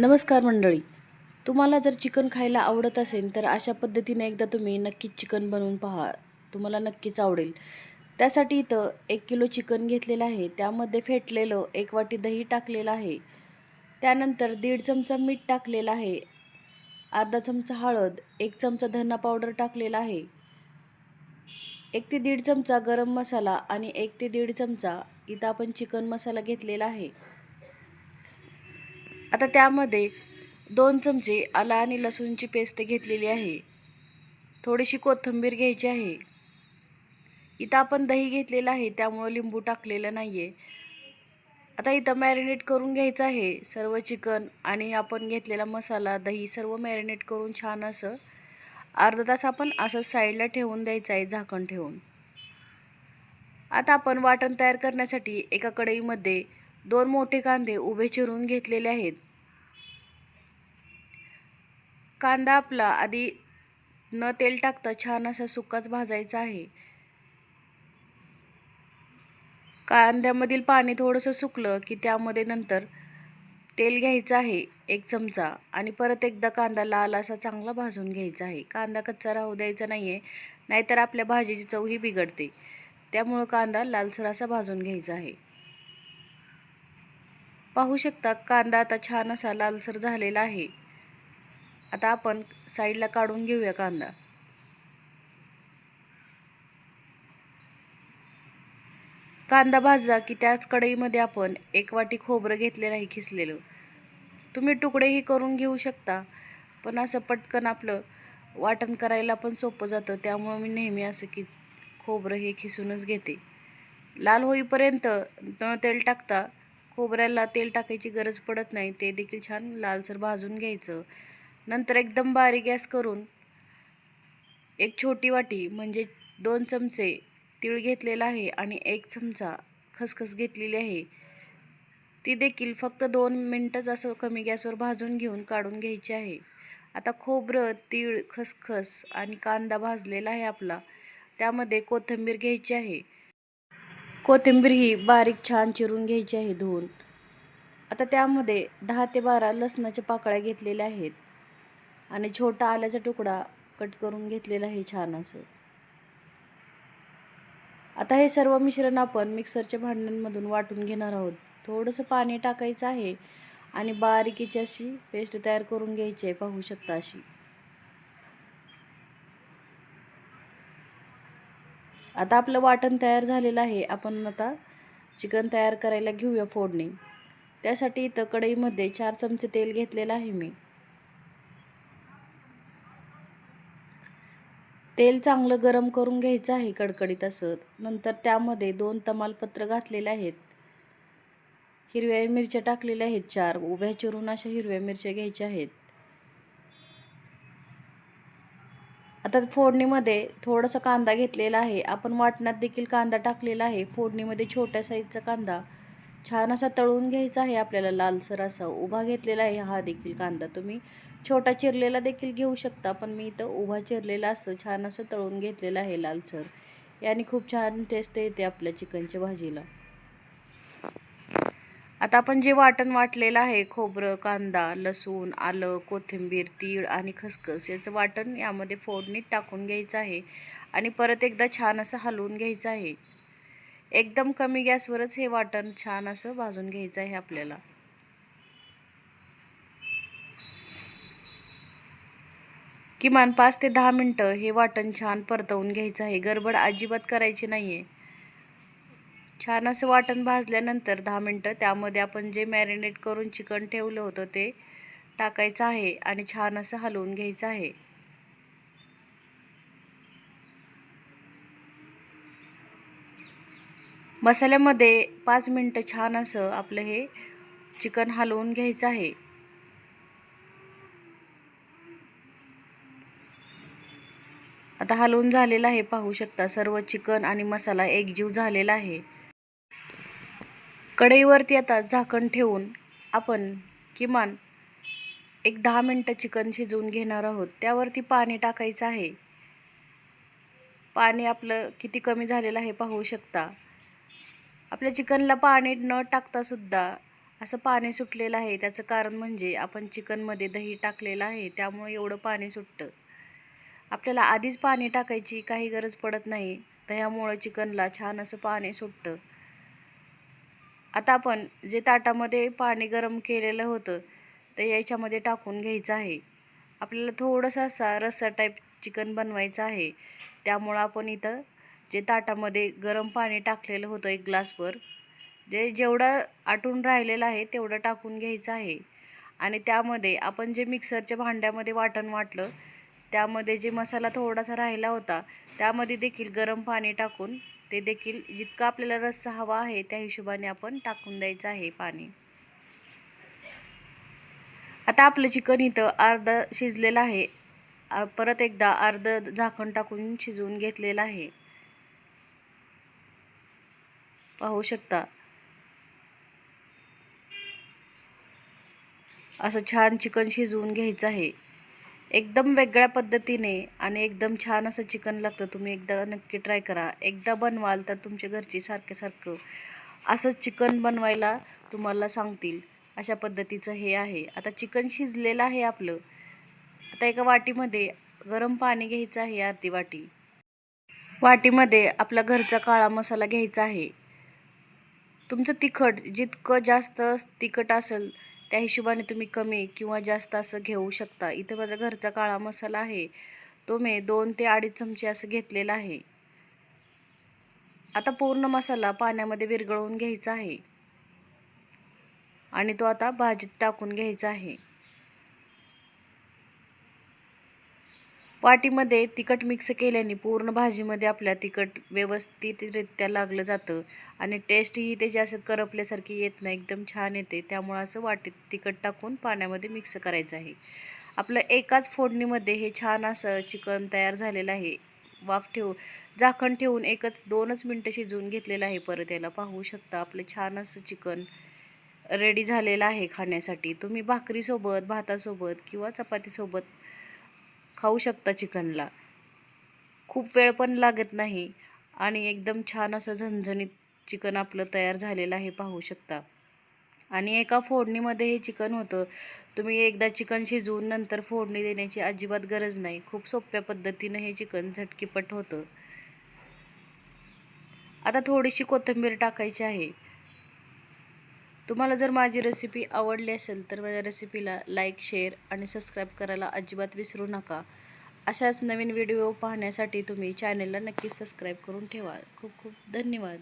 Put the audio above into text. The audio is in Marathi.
नमस्कार मंडळी. तुम्हाला जर चिकन खायला आवडत असेल तर अशा पद्धतीने एकदा तुम्ही नक्कीच चिकन बनवून पहा. तुम्हाला नक्कीच आवडेल. त्यासाठी इथं एक किलो चिकन घेतलेलं आहे. त्यामध्ये फेटलेलं एक वाटी दही टाकलेलं आहे. त्यानंतर दीड चमचा मीठ टाकलेलं आहे. अर्धा चमचा हळद एक चमचा धना पावडर टाकलेला आहे. एक ते दीड चमचा गरम मसाला आणि एक ते दीड चमचा इथं आपण चिकन मसाला घेतलेला आहे. आता त्यामध्ये दोन चमचे आला आणि लसूणची पेस्ट घेतलेली आहे. थोडीशी कोथिंबीर घ्यायची आहे. इथं आपण दही घेतलेलं आहे त्यामुळं लिंबू टाकलेलं नाही आहे आता इथं मॅरिनेट करून घ्यायचं आहे सर्व चिकन आणि आपण घेतलेला मसाला दही सर्व मॅरिनेट करून छान असं अर्धा तास आपण असं साईडला ठेवून द्यायचं आहे झाकण ठेवून. आता आपण वाटण तयार करण्यासाठी एका कढईमध्ये दोन मोठे कांदे उभे चिरून घेतलेले आहेत. कांदा आपला आधी न तेल टाकता छान असा सुकाच भाजायचा आहे. कांद्यामधील पाणी थोडंसं सुकलं की त्यामध्ये नंतर तेल घ्यायचं आहे एक चमचा आणि परत एकदा कांदा लाल असा चांगला भाजून घ्यायचा आहे. कांदा कच्चा राहू द्यायचा नाही आहे नाहीतर आपल्या भाजीची चवही बिघडते. त्यामुळं कांदा लालसर असा भाजून घ्यायचा आहे. पाहू शकता कांदा आता छान असा लालसर झालेला आहे. आता आपण साईडला काढून घेऊया कांदा. कांदा भाजला की त्याच कढईमध्ये आपण एक वाटी खोबरं घेतलेलं आहे खिसलेलं. तुम्ही तुकडेही करून घेऊ शकता पण असं पटकन आपलं वाटण करायला पण सोपं जातं. त्यामुळं मी नेहमी असं की खोबरं हे खिसूनच घेते. लाल होईपर्यंत न तेल टाकता खोबऱ्याला तेल टाकायची गरज पडत नाही. ते देखील छान लालसर भाजून घ्यायचं. नंतर एकदम बारीक गॅस करून एक छोटी वाटी म्हणजे दोन चमचे तीळ घेतलेला आहे आणि एक चमचा खसखस घेतलेली आहे. ती देखील फक्त दोन मिनटंच असं कमी गॅसवर भाजून घेऊन काढून घ्यायची आहे. आता खोबरं तीळ खसखस आणि कांदा भाजलेला आहे आपला. त्यामध्ये कोथिंबीर घ्यायची आहे. कोथिंबीर ही बारीक छान चिरून घ्यायची आहे धुवून. आता त्यामध्ये दहा ते बारा लसणाच्या पाकळ्या घेतलेल्या आहेत. आणि छोटा आल्याचा तुकडा कट करून घेतलेला आहे छान असं. आता हे सर्व मिश्रण आपण मिक्सरच्या भांड्यांमधून वाटून घेणार आहोत. थोडंसं पाणी टाकायचं आहे आणि बारीकीची अशी पेस्ट तयार करून घ्यायची आहे पाहू शकता अशी. आता आपलं वाटण तयार झालेलं आहे. आपण आता चिकन तयार करायला घेऊया फोडणी. त्यासाठी इथं कढईमध्ये चार चमचे तेल घेतलेलं आहे मी. तेल चांगलं गरम करून घ्यायचं आहे कडकडीत असं. नंतर त्यामध्ये दोन तमालपत्र घातलेले आहेत. हिरव्या मिरच्या टाकलेल्या आहेत चार. उभ्या चिरून अशा हिरव्या मिरच्या घ्यायच्या आहेत. आता फोडणीमध्ये थोडासा कांदा घेतलेला आहे. आपण वाटणात देखील कांदा टाकलेला आहे. फोडणीमध्ये छोट्या साईजचा कांदा छान असा तळून घ्यायचा आहे आपल्याला. लालसर असा उभा घेतलेला आहे हा देखील कांदा. तुम्ही छोटा चिरलेला देखील घेऊ शकता पण मी इथं उभा चिरलेला असं छान असं तळून घेतलेलं आहे लालसर. याने खूप छान टेस्ट येते आपल्या चिकनच्या भाजीला. आता आपण जे वाटण वाटलेलं आहे खोबरं कांदा लसूण आलं कोथिंबीर तीळ आणि खसखस याचं वाटण यामध्ये फोडणीत टाकून घ्यायचं आहे आणि परत एकदा छान असं हलवून घ्यायचं आहे. एकदम कमी गॅसवरच हे वाटण छान असं भाजून घ्यायचं आहे आपल्याला. किमान पाच ते दहा मिनटं हे वाटण छान परतवून घ्यायचं आहे. गडबड अजिबात करायची नाही आहे छान असं वाटण भाजल्यानंतर दहा मिनटं त्यामध्ये आपण जे मॅरिनेट करून चिकन ठेवलं होतं ते टाकायचं आहे आणि छान असं हलवून घ्यायचं आहे. मसाल्यामध्ये पाच मिनटं छान असं आपलं हे चिकन हलवून घ्यायचं आहे. आता हलवून झालेलं आहे पाहू शकता. सर्व चिकन आणि मसाला एकजीव झालेला आहे. कढईवरती आता झाकण ठेवून आपण किमान एक दहा मिनटं चिकन शिजवून घेणार आहोत. त्यावरती पाणी टाकायचं आहे. पाणी आपलं किती कमी झालेलं आहे पाहू शकता. आपल्या चिकनला पाणी न टाकतासुद्धा असं पाणी सुटलेलं आहे. त्याचं कारण म्हणजे आपण चिकनमध्ये दही टाकलेलं आहे. त्यामुळे एवढं पाणी सुटतं. आपल्याला आधीच पाणी टाकायची काही गरज पडत नाही. दह्यामुळं चिकनला छान असं पाणी सुटतं. आता आपण जे ताटामध्ये पाणी गरम केलेलं होतं ते याच्यामध्ये टाकून घ्यायचं आहे. आपल्याला थोडंसं असा रस्सा टाईप चिकन बनवायचं आहे. त्यामुळं आपण इथं जे ताटामध्ये गरम पाणी टाकलेलं होतं एक ग्लासभर जे जेवढं आटून राहिलेलं आहे तेवढं टाकून घ्यायचं आहे. आणि त्यामध्ये आपण जे मिक्सरच्या भांड्यामध्ये वाटण वाटलं त्यामध्ये जे मसाला थोडासा राहिला होता त्यामध्ये देखील गरम पाणी टाकून ते देखील जितका आपल्याला रस्सा हवा आहे त्या हिशोबाने आपण टाकून द्यायचं आहे पाणी. आता आपलं चिकन इथं अर्ध शिजलेलं आहे. परत एकदा अर्ध झाकण टाकून शिजवून घेतलेलं आहे. पाहू शकता. असं छान चिकन शिजवून घ्यायचं आहे. एकदम वेगळ्या पद्धतीने आणि एकदम छान असं चिकन लागतं तुम्ही एकदा नक्की ट्राय करा. एकदा बनवाल तर तुमच्या घरची सारखं सारखं असंच चिकन बनवायला तुम्हाला सांगतील. अशा पद्धतीचं हे आहे. आता चिकन शिजलेलं आहे आपलं. आता एका वाटीमध्ये गरम पाणी घ्यायचं आहे अर्धी वाटी. वाटीमध्ये आपला घरचा काळा मसाला घ्यायचा आहे. तुमचं तिखट जितकं जास्त तिखट असेल त्या हिशोबाने तुम्ही कमी किंवा जास्त असं घेऊ शकता. इथं माझा घरचा काळा मसाला आहे. तो मी दोन ते अडीच चमचे असं घेतलेला आहे. आता पूर्ण मसाला पाण्यामध्ये विरघळवून घ्यायचा आहे. आणि तो आता भाजीत टाकून घ्यायचा आहे. वाटीमध्ये तिखट मिक्स केल्याने पूर्ण भाजीमध्ये आपल्या तिखट व्यवस्थितरित्या लागलं जातं आणि टेस्टही त्याची असं करपल्यासारखी येत नाही एकदम छान येते. त्यामुळं असं वाटीत तिखट टाकून पाण्यामध्ये मिक्स करायचं आहे. आपलं एकाच फोडणीमध्ये हे छान असं चिकन तयार झालेलं आहे. वाफ ठेवू झाकण ठेवून एकच दोनच मिनटं शिजवून घेतलेलं आहे. परत याला पाहू शकता आपलं छान असं चिकन रेडी झालेलं आहे खाण्यासाठी. तुम्ही भाकरीसोबत भातासोबत किंवा चपातीसोबत खाऊ शकता चिकनला. खूप वेळ पण लागत नाही आणि एकदम छान असं झणझणीत चिकन आपलं तयार झालेलं आहे पाहू शकता. आणि एका फोडणीमध्ये हे चिकन होतं. तुम्ही एकदा चिकन शिजवून नंतर फोडणी देण्याची अजिबात गरज नाही. खूप सोप्या पद्धतीनं हे चिकन झटकीपट होतं. आता थोडीशी कोथिंबीर टाकायची आहे. तुम्हाला जर माझी रेसिपी आवडली असेल तर माझ्या रेसिपीला लाईक शेअर आणि सबस्क्राईब करायला अजिबात विसरू नका. अशाच नवीन व्हिडिओ पाहण्यासाठी तुम्ही चॅनलला नक्की सबस्क्राईब करून ठेवा. खूप खूप धन्यवाद.